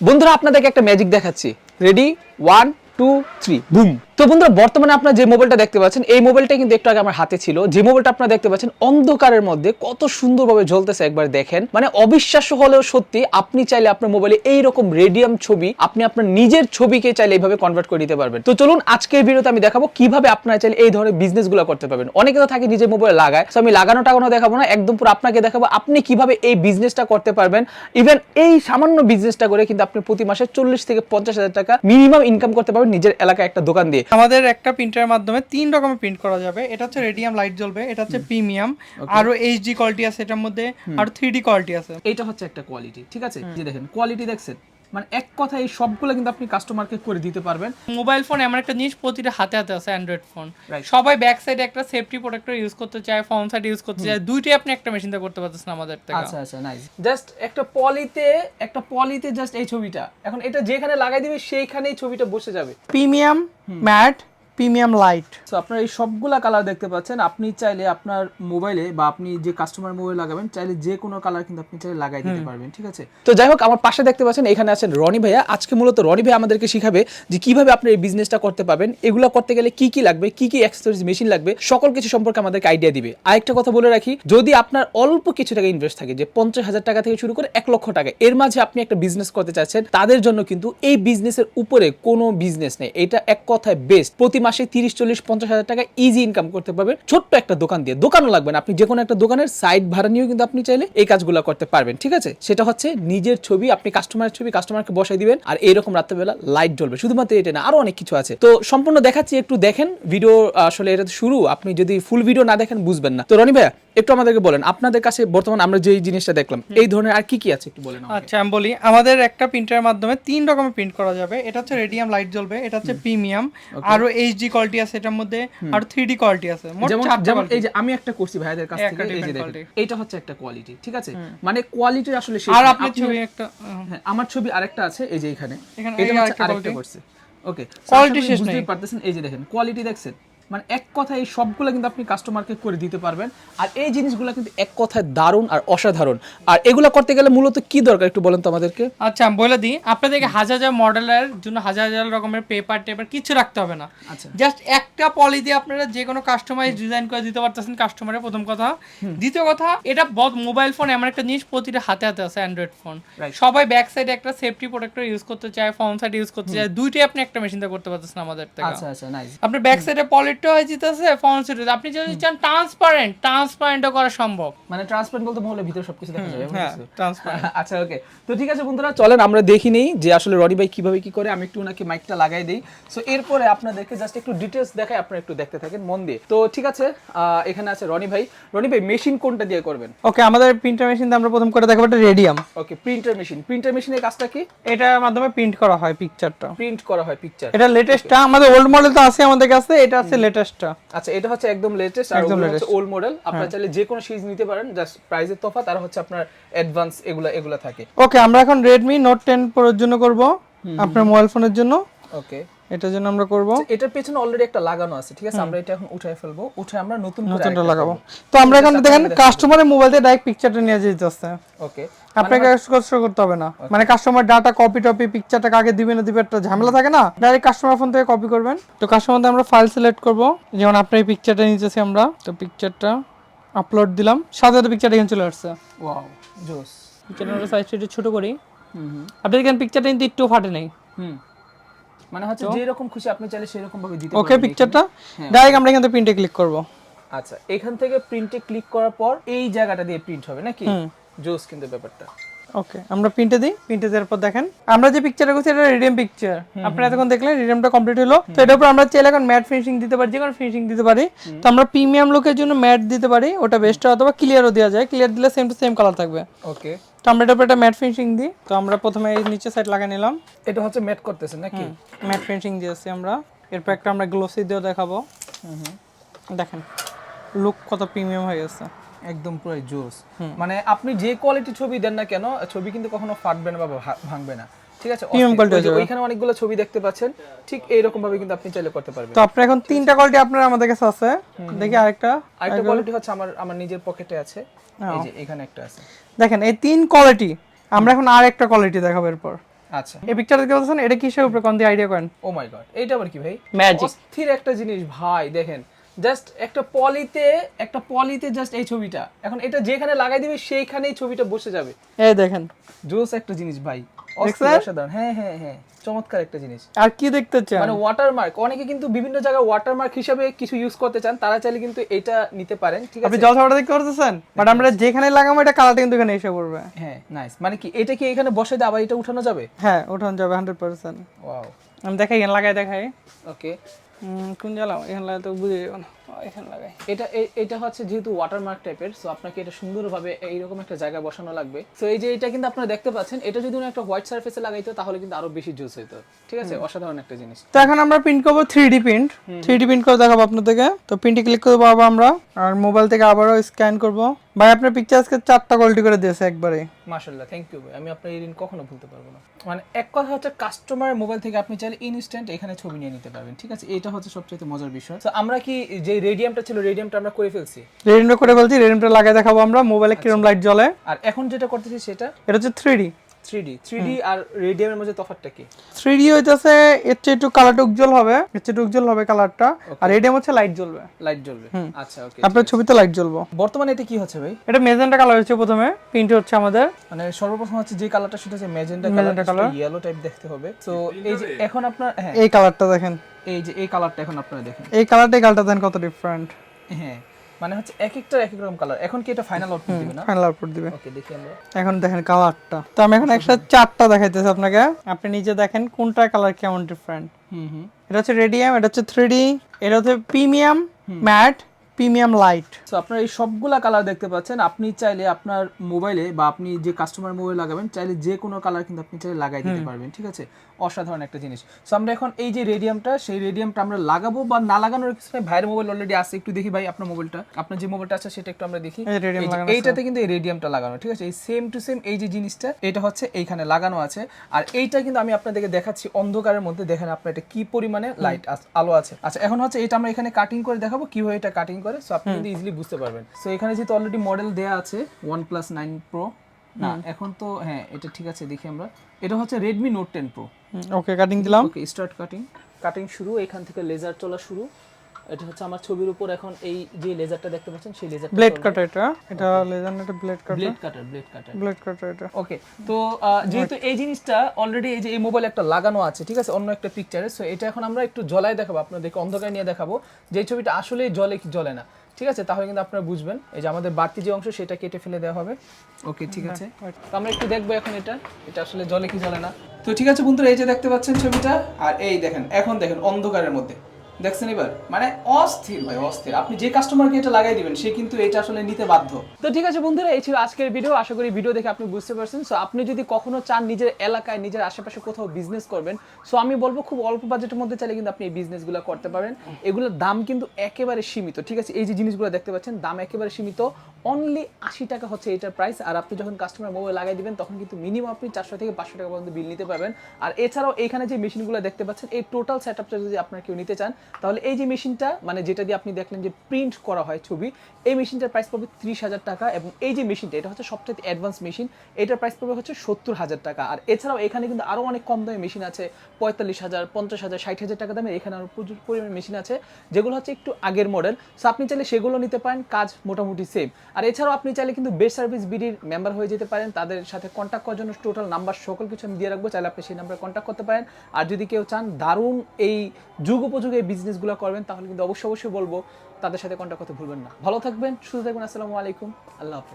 বন্ধুরা আপনাদেরকে একটা ম্যাজিক দেখাচ্ছি। Ready one two three boom তো বন্ধুরা, বর্তমানে আপনারা যে মোবাইলটা দেখতে পাচ্ছেন, এই মোবাইলটা কিন্তু একটু আগে আমার হাতে ছিল। যে মোবাইলটা আপনারা দেখতে পাচ্ছেন, অন্ধকারের মধ্যে কত সুন্দরভাবে জ্বলতেছে একবার দেখেন। মানে অবিশ্বাস্য হলেও সত্যি, আপনি চাইলে আপনার মোবাইলে এইরকম রেডিয়াম ছবি, আপনি আপনার নিজের ছবিকে চাইলে এইভাবে কনভার্ট করে দিতে পারবেন। তো চলুন, আজকের ভিডিওতে আমি দেখাবো কীভাবে আপনারা চাইলে এই ধরনের বিজনেসগুলো করতে পারবেন। অনেকে তো থাকে নিজের মোবাইল লাগায়, তো আমি লাগানো টাগানো দেখাবো না, একদম পুরো আপনাকে দেখাবো আপনি কীভাবে এই বিজনেসটা করতে পারবেন। ইভেন এই সামান্য বিজনেসটা করে কিন্তু আপনি প্রতি মাসে চল্লিশ থেকে পঞ্চাশ হাজার টাকা মিনিমাম ইনকাম করতে পারবেন নিজের এলাকায় একটা দোকান দিয়ে। আমাদের একটা প্রিন্টারের মাধ্যমে তিন রকমের প্রিন্ট করা যাবে। এটা হচ্ছে রেডিয়াম লাইট জ্বলবে এটা হচ্ছে প্রিমিয়াম আরও এইচডি কোয়ালিটি আছে এটার মধ্যে আর থ্রি ডি কোয়ালিটি আছে। এটা হচ্ছে একটা কোয়ালিটি ঠিক আছে? যে দেখেন কোয়ালিটি দেখছেন? মানে এক কথা এই সবগুলো কিন্তু আপনি কাস্টমারকে করে দিতে পারবেন। মোবাইল ফোন এমন একটা জিনিস প্রতিটা হাতে হাতে আছে অ্যান্ড্রয়েড ফোন সবাই ব্যাক সাইডে একটা সেফটি প্রোটেক্টর ইউজ করতে চায় ফ্রন্ট সাইড ইউজ করতে চায় দুইটাই আপনি একটা মেশিনতে করতে পারতেছেন আমাদের থেকে। আচ্ছা আচ্ছা নাইস জাস্ট একটা পলিতে একটা পলিতে জাস্ট এই ছবিটা। এখন এটা যেখানে লাগাই দিবে সেইখানেই ছবিটা বসে যাবে। Premium matte premium light. তো আপনারা এই সবগুলা কালার দেখতে পাচ্ছেন। আপনি চাইলে আপনার মোবাইলে বা আপনি যে কাস্টমার মোবাইল লাগাবেন চাইলে যে কোনো কালার কিন্তু আপনি চাইলে লাগাই দিতে পারবেন ঠিক আছে? তো যাই হোক আমার পাশে দেখতে পাচ্ছেন এখানে আছেন রনি ভাইয়া। আজকে মূলত রনি ভাই আমাদেরকে শিখাবে যে কীভাবে আপনি এই বিজনেসটা করতে পারবেন। এগুলো করতে গেলে কি কি লাগবে কি কি অ্যাক্সেসরিজ মেশিন লাগবে সকল কিছু সম্পর্কে আমাদেরকে আইডিয়া দিবে। আরেকটা কথা বলে রাখি যদি আপনার অল্প কিছু টাকা ইনভেস্ট থাকে যে পঞ্চাশ হাজার টাকা থেকে শুরু করে এক লক্ষ টাকা এর মাঝে আপনি একটা বিজনেস করতে চাচ্ছেন তাদের জন্য কিন্তু এই বিজনেসের উপরে কোনো বিজনেস নেই। এটা এক কথায় বেস্ট প্রতি মাসে তিরিশ, চল্লিশ, পঞ্চাশ হাজার টাকা ইজি ইনকাম করতে পারবেন। ছোট্ট একটা দোকান দিয়ে, দোকানও লাগবে না। আপনি যে কোনো একটা দোকানের সাইড ভাড়া নিয়েও কিন্তু আপনি চাইলে এই কাজগুলো করতে পারবেন, ঠিক আছে? সেটা হচ্ছে নিজের ছবি, আপনি কাস্টমারের ছবি কাস্টমারকে বসাই দিবেন, আর এইরকম রাত্রেবেলা লাইট জ্বলবে। শুধুমাত্র এটা না, আরও অনেক কিছু আছে। তো সম্পূর্ণ দেখাচ্ছি, একটু দেখেন ভিডিও আসলে এটা শুরু। আপনি যদি ফুল ভিডিও না দেখেন, বুঝবেন না। তো রনি ভাইয়া একটু আমাদেরকে বলেন আপনাদের কাছে বর্তমান আমরা যে জিনিসটা দেখলাম এই ধরনের আর কি কি আছে একটু বলেন আচ্ছা আমি বলি আমাদের একটা প্রিন্টারের মাধ্যমে তিন রকমের প্রিন্ট করা যাবে এটা হচ্ছে রেডিয়াম লাইট জ্বলবে এটা হচ্ছে প্রিমিয়াম আরও এইচডি কোয়ালিটি আছে এটার মধ্যে আর থ্রি ডি কোয়ালিটি আছে যেমন যেমন এই যে আমি একটা করছি ভাইদের কাছ থেকে এই যে দেখেন। এইটা হচ্ছে একটা কোয়ালিটি ঠিক আছে? মানে কোয়ালিটি আসলে আর আপনার আপনি- ছবি একটা হ্যাঁ, আমার ছবি আরেকটা আছে এই যে এখানে। এখানে এটা হচ্ছে আরেকটা করছে। ওকে। Quality শেষ নেই। পারতেছেন এই যে দেখেন কোয়ালিটি দেখছেন। মানে এক কথায় এই সবগুলো কিন্তু আপনি কাস্টমারকে করে দিতে পারবেন। আর এই জিনিসগুলো কিন্তু এক কথায় দারুণ আর অসাধারণ। আর এগুলো করতে গেলে মূলত কি দরকার একটু বলেন তো আমাদেরকে? আচ্ছা আমি বলে দিই আপনাদেরকে হাজার হাজার মডেলের জন্য হাজার হাজার রকমের পেপার টেপার কিছু রাখতে হবে না। আচ্ছা। জাস্ট একটা পলি দিয়ে আপনারা যে কোনো কাস্টমাইজ ডিজাইন করে দিতে পারতেছেন কাস্টমারের প্রথম কথা। দ্বিতীয় কথা এটা মোবাইল ফোন এমন একটা জিনিস প্রতিটা হাতে হাতে আছে অ্যান্ড্রয়েড ফোন সবাই ব্যাক সাইডে একটা সেফটি প্রোটেক্টর ইউজ করতে চায় ফ্রন্ট সাইড ইউজ করতে চায় দুইটাই আপনি একটা মেশিনতে করতে পারতেছেন আমাদের থেকে। আচ্ছা আচ্ছা নাইস আপনার ব্যাক সাইডে পলিটটা হয়ে যেতেছে ফ্রন্ট সাইডে আপনি যদি চান ট্রান্সপারেন্ট ট্রান্সপারেন্টও করা সম্ভব। মানে ট্রান্সপারেন্ট বলতে মহলের ভিতরে সবকিছু দেখা যাবে হ্যাঁ ট্রান্সপারেন্ট আচ্ছা ওকে তো ঠিক আছে বন্ধুরা চলেন আমরা দেখি নেই যে আসলে রনি ভাই কীভাবে কি করে। আমি একটু ওনাকে মাইকটা লাগাই দিই। সো এরপরে আপনাদেরকে জাস্ট একটু ডিটেলস দেখাই আপনারা একটু দেখতে থাকেন মন দিয়ে। তো ঠিক আছে আহ, এখানে আছে রনি ভাই। রনি ভাই মেশিন কোনটা দিয়ে করবেন? ওকে আমাদের প্রিন্টার মেশিন আমরা প্রথম করে দেখাবো একটা radium okay printer machine printer মেশিনের কাজটা কি? এটার মাধ্যমে প্রিন্ট করা হয় পিকচারটা প্রিন্ট করা হয় পিকচার এটা লেটেস্টটা আমাদের ওল্ড মডেল তো আছে আমাদের কাছে এটা আছে লেটেস্টটা আচ্ছা এটা হচ্ছে একদম লেটেস্ট আর একদম হচ্ছে ওল্ড মডেল আপনারা চাইলে যে কোনো সিরিজ নিতে পারেন জাস্ট প্রাইসের তফাৎ আর হচ্ছে আপনার অ্যাডভান্স এগুলা এগুলা থাকে। ওকে আমরা এখন রেডমি নোট টেন প্রোর জন্য করব। আপনার মোবাইল ফোনের জন্য। ওকে এটার জন্য আমরা করব? এটার পেছনে অলরেডি একটা লাগানো আছে ঠিক আছে? আমরা এটা এখন উঠাই ফেলব উঠে আমরা নতুন করে নতুনটা লাগাবো। তো আমরা এখন দেখেন কাস্টমারের মোবাইল থেকে ডাইরেক্ট পিকচারটা নিয়ে যেতে আসছে ওকে আপনাকে কষ্ট করতে হবে না। মানে কাস্টমার ডাটা কপি টপি পিকচারটা কাকে দিবে না দিবে একটা ঝামেলা থাকে না? ডাইরেক্ট কাস্টমার ফোন থেকে কপি করবেন। তো কাস্টমার আমরা ফাইল সিলেক্ট করব। যেমন আপনার এই পিকচারটা নিতেছি আমরা। তো পিকচারটা আপলোড দিলাম। সাথে সাথে পিকচারটা এখানে চলে আসছে। ওয়াও জোস। পিকচারটা সাইজটা একটু ছোট করি। আপনি দেখেন পিকচারটা কিন্তু একটু ফাটে নেই। হুম। মানে হচ্ছে যে রকম খুশি আপনি চাইলে সেই রকম ভাবে দিতে ওকে পিকচারটা ডাইরেক্ট আমরা এখান থেকে প্রিন্টে ক্লিক করব। আচ্ছা এখান থেকে প্রিন্টে ক্লিক করার পর এই জায়গাটা দিয়ে প্রিন্ট হবে নাকি? জোস কিন্তু ব্যাপারটা। ওকে আমরা প্রিন্টে দিই প্রিন্টে দেওয়ার পর দেখেন আমরা যে পিকচারটা করছি এটা রিডিয়াম পিকচার আপনারা এতক্ষণ দেখলেন রিডিয়ামটা কমপ্লিট হলো। তো এটার উপর আমরা চাইলে এখন ম্যাট ফিনিশিং দিতে পারি যে কোনো ফিনিশিং দিতে পারি। তো আমরা প্রিমিয়াম লুকের জন্য ম্যাট দিতে পারি ওটা বেস্ট অথবা ক্লিয়ারও দেওয়া যায়। ক্লিয়ার দিলে সেম টু সেম কালার থাকবে। ওকে তো আমরা একটা ম্যাট ফিনিশিং দিই। তো আমরা প্রথমে এই নিচে সাইড লাগিয়ে নিলাম। এটা হচ্ছে ম্যাট করতেছে নাকি? ম্যাট ফিনিশিং দিয়েছি আমরা। এরপর একটা আমরা গ্লোসি দিয়েও দেখাবো। দেখেন লুক কত প্রিমিয়াম হয়ে গেছে। একদম পুরো জোস। মানে আপনি যে কোয়ালিটি ছবি দেন না কেন ছবি কিন্তু কখনো ফাটবে না বা ভাঙবে না। ঠিক আছে? যে হবে। ওইখানে অনেকগুলো ছবি দেখতে পাচ্ছেন। ঠিক এইরকম ভাবে কিন্তু আপনি চাইলে করতে পারবেন। তো আপনার এখন তিনটা কোয়ালিটি আপনার আমাদের কাছে আছে। দেখি আরেকটা। আরেকটা কোয়ালিটি হচ্ছে আমার আমার নিজের পকেটে আছে। এই যে এখানে একটা আছে। দেখেন এই তিন কোয়ালিটি আমরা এখন আর একটা কোয়ালিটি দেখাবো এরপর। আচ্ছা। এই পিকচার দেখতে পাচ্ছেন? এটা কিসের উপরে? কোন দিয়ে আইডিয়া করেন? ও মাই গড এইটা আবার কি ভাই? ম্যাজিক অস্থির একটা জিনিস ভাই দেখেন। জাস্ট একটা পলিতে একটা পলিতে জাস্ট এই ছবিটা। এখন এটা যেখানে লাগাই দিবে সেইখানেই ছবিটা বসে যাবে। এই দেখেন। জোস একটা জিনিস ভাই অসাধারণ। হ্যাঁ হ্যাঁ হ্যাঁ চমৎকার একটা জিনিস। আর কি দেখতে চান? মানে ওয়াটারমার্ক অনেকে কিন্তু বিভিন্ন জায়গায় ওয়াটারমার্ক হিসেবে কিছু ইউজ করতে চান তারা চাইলে কিন্তু এটা নিতে পারেন ঠিক আপনি আছে? জল ছাড়া দেখতে পারতেছেন বাট আমরা যেখানে লাগাবো এটা কালারটা কিন্তু এখানে এসে পড়বে। হ্যাঁ নাইস মানে কি এটা কি এখানে বসে দিয়ে আবার এটা উঠানো যাবে? হ্যাঁ ওঠানো যাবে হান্ড্রেড পার্সেন্ট ওয়াও আমি দেখাই এখানে লাগাই দেখাই। ওকে কোন জ্বালাও? এখানে তো বুঝে যাব না। এখানে লাগাই। এটা এটা হচ্ছে যেহেতু ওয়াটারমার্ক টাইপের সো আপনাকে এটা সুন্দরভাবে এইরকম একটা জায়গায় বসানো লাগবে। সো এই যে এটা কিন্তু আপনারা দেখতে পাচ্ছেন এটা যদি একটা হোয়াইট সারফেসে লাগাইতো তাহলে কিন্তু আরও বেশি জুস হতো ঠিক আছে? অসাধারণ একটা জিনিস। তো এখন আমরা প্রিন্ট করব three D print three D print করে দেখাবো আপনাদেরকে। তো প্রিন্টে ক্লিক করব আবার আমরা আর মোবাইল থেকে আবারও স্ক্যান করব। ভাই আপনার পিকচার আজকে চারটা কোয়ালিটি করে দিয়েছে একবারে। মাশাল্লাহ থ্যাংক ইউ ভাই। আমি আপনার এই ঋণ কখনো ভুলতে পারব না। মানে এক কথা হচ্ছে কাস্টমার মোবাইল থেকে আপনি চাইলে ইনস্ট্যান্ট এখানে ছবি নিয়ে নিতে পারবেন। ঠিক আছে? এটা হচ্ছে সবচেয়ে মজার বিষয়। তো আমরা কি যে রেডিয়ামটা ছিল রেডিয়ামটা আমরা করে ফেলছি। রেডিয়ামটা করে ফেলছি রেডিয়ামটা লাগাই দেখাবো আমরা মোবাইলে কিরম লাইট জ্বলে। আর এখন যেটা করতেছি সেটা? এটা হচ্ছে three D three D three D মধ্যে তফাৎটা কি? থ্রি ডি এর চেয়ে একটু কালারটা উজ্জ্বল হবে এর চেয়ে একটু উজ্জ্বল হবে কালারটা আর রেডিয়াম হচ্ছে লাইট জ্বলবে। লাইট জ্বলবে। আচ্ছা ওকে আপনার ছবিতে লাইট জ্বলবো। বর্তমানে এটা কি হচ্ছে ভাই? এটা মেজেন্টা কালার হচ্ছে প্রথমে প্রিন্ট হচ্ছে আমাদের। মানে সর্বপ্রথম হচ্ছে যে কালারটা সেটা হচ্ছে Magenta কালার ইয়েলো টাইপ দেখতে হবে। তো এই যে এখন আপনার হ্যাঁ। এই কালারটা দেখেন। এই যে এই কালারটা এখন আপনারা দেখেন। এই কালারটা এই কালারটা দেন কত ডিফারেন্ট হ্যাঁ। মানে হচ্ছে এক একটা এক এক রকম কালার এখন কি এটা ফাইনাল আউটপুট দিবে না? ফাইনাল আউটপুট দিবে। ওকে দেখি আমরা। এখন দেখেন কালারটা তো আমি এখন একসাথে চারটা দেখাইতেছি আপনাকে। আপনি নিজে দেখেন কোনটা কালার কেমন ডিফারেন্ট হুম হুম। এটা হচ্ছে রেডিয়াম এটা হচ্ছে থ্রি এটা হচ্ছে প্রিমিয়াম ম্যাট প্রিমিয়াম লাইট। তো আপনারা এই সবগুলা কালার দেখতে পাচ্ছেন। আপনি চাইলে আপনার মোবাইলে বা আপনি যে কাস্টমার মোবাইল লাগাবেন চাইলে যে কোনো কালার কিন্তু আপনি চাইলে লাগাই দিতে পারবেন ঠিক আছে? অসাধারণ একটা জিনিস। সো আমরা এখন এই যে রেডিয়ামটা সেই রেডিয়ামটা আমরা লাগাবো বা না লাগানোর কিছু ভাইয়ের মোবাইল অলরেডি আছে। একটু দেখি ভাই আপনার মোবাইলটা আপনার যে মোবাইলটা আছে সেটা একটু আমরা দেখি। এইটাতে কিন্তু এই রেডিয়ামটা লাগানো ঠিক আছে? এই সেম টু সেম এই যে জিনিসটা এটা হচ্ছে এইখানে লাগানো আছে। আর এইটা কিন্তু আমি আপনাদেরকে দেখাচ্ছি অন্ধকারের মধ্যে। দেখেন আপনার এটা কি পরিমাণে লাইট আলো আছে। আচ্ছা এখন হচ্ছে এটা আমরা এখানে কাটিং করে দেখাবো। কীভাবে এটা কাটিং করে সো আপনি কিন্তু ইজিলি বুঝতে পারবেন। সো এখানে যেহেতু অলরেডি মডেল দেয়া আছে ওয়ান প্লাস নাইন প্রো না এখন তো হ্যাঁ এটা ঠিক আছে দেখি আমরা। এটা হচ্ছে Redmi note ten pro okay cutting দিলাম। ওকে স্টার্ট কাটিং কাটিং শুরু এখান থেকে লেজার চলা শুরু। এটা হচ্ছে আমার ছবির উপর এখন এই যে লেজারটা দেখতে পাচ্ছেন সেই লেজারটা ব্লেড কাটার এটা? এটা লেজার না এটা blade cutter blade cutter blade cutter blade cutter এটা। ওকে তো যেহেতু এই জিনিসটা অলরেডি এই যে এই মোবাইল একটা লাগানো আছে ঠিক আছে? অন্য একটা পিকচারে সো এটা এখন আমরা একটু জ্বলায় দেখাবো আপনাদেরকে অন্ধকার নিয়ে দেখাবো। যে ছবিটা আসলে জ্বলে কি জ্বলে না ঠিক আছে? তাহলে কিন্তু আপনারা বুঝবেন। এই যে আমাদের বাড়তি যে অংশ সেটা কেটে ফেলে দেওয়া হবে। ওকে ঠিক আছে? তো আমরা একটু দেখব এখন এটা। এটা আসলে জলে কি জ্বলে না। তো ঠিক আছে বন্ধুরা এই যে দেখতে পাচ্ছেন ছবিটা। আর এই দেখেন এখন দেখেন অন্ধকারের মধ্যে। দেখছেন এবার? মানে অস্থির ভাই, অস্থির। আপনি যে কাস্টমারকে এটা লাগাই দিবেন, সে কিন্তু এটা আসলে নিতে বাধ্য। তো ঠিক আছে বন্ধুরা, এই ছিল আজকের ভিডিও আশা করি ভিডিও দেখে আপনি বুঝতে পারছেন। সো আপনি যদি কখনো চান নিজের এলাকায়, নিজের আশেপাশে কোথাও বিজনেস করবেন সো আমি বলব খুব অল্প বাজেটের মধ্যে চাইলে কিন্তু আপনি এই বিজনেসগুলো করতে পারেন। এগুলোর দাম কিন্তু একেবারে সীমিত। ঠিক আছে, এই যে জিনিসগুলো দেখতে পাচ্ছেন, দাম একেবারে সীমিত। অনলি আশি টাকা হচ্ছে এটার প্রাইস আর আপনি যখন কাস্টমার মোবাইল লাগাই দিবেন, তখন কিন্তু মিনিমাম আপনি চারশো থেকে পাঁচশো টাকা পর্যন্ত বিল নিতে পারবেন। আর এছাড়াও এখানে যে মেশিনগুলো দেখতে পাচ্ছেন, এই টোটাল সেট আপটা যদি আপনার কেউ নিতে চান, তাহলে এই যে মেশিনটা মানে যেটা দিয়ে আপনি দেখলেন যে প্রিন্ট করা হয় ছবি, এই মেশিনটার প্রাইস পড়বে ত্রিশ হাজার টাকা, এবং এই যে মেশিনটা এটা হচ্ছে সবচেয়ে অ্যাডভান্স মেশিন এটার প্রাইস পড়বে হচ্ছে সত্তর হাজার টাকা। আর এছাড়াও এখানে কিন্তু আরও অনেক কম দামে মেশিন আছে, পঁয়তাল্লিশ হাজার, পঞ্চাশ হাজার, ষাট হাজার টাকা দামের, এখানে আরও প্রচুর পরিমাণে মেশিন আছে, যেগুলো হচ্ছে একটু আগের মডেল সো আপনি চাইলে সেগুলো নিতে পারেন, কাজ মোটামুটি সেম আর এছাড়াও আপনি চাইলে কিন্তু বেস্ট সার্ভিস বিডির মেম্বার হয়ে যেতে পারেন। তাদের সাথে কন্ট্যাক্ট করার জন্য টোটাল নাম্বার সকল কিছু আমি দিয়ে রাখব। চাইলে আপনি সেই নাম্বারে কন্ট্যাক্ট করতে পারেন। আর যদি কেউ চান দারুণ এই যুগ উপযোগী এই বিজনেসগুলো করবেন, তাহলে কিন্তু অবশ্যই অবশ্যই বলব, তাদের সাথে কন্ট্যাক্ট করতে ভুলবেন না। ভালো থাকবেন, সুস্থ থাকবেন, আসসালামু আলাইকুম, আল্লাহ হাফেজ।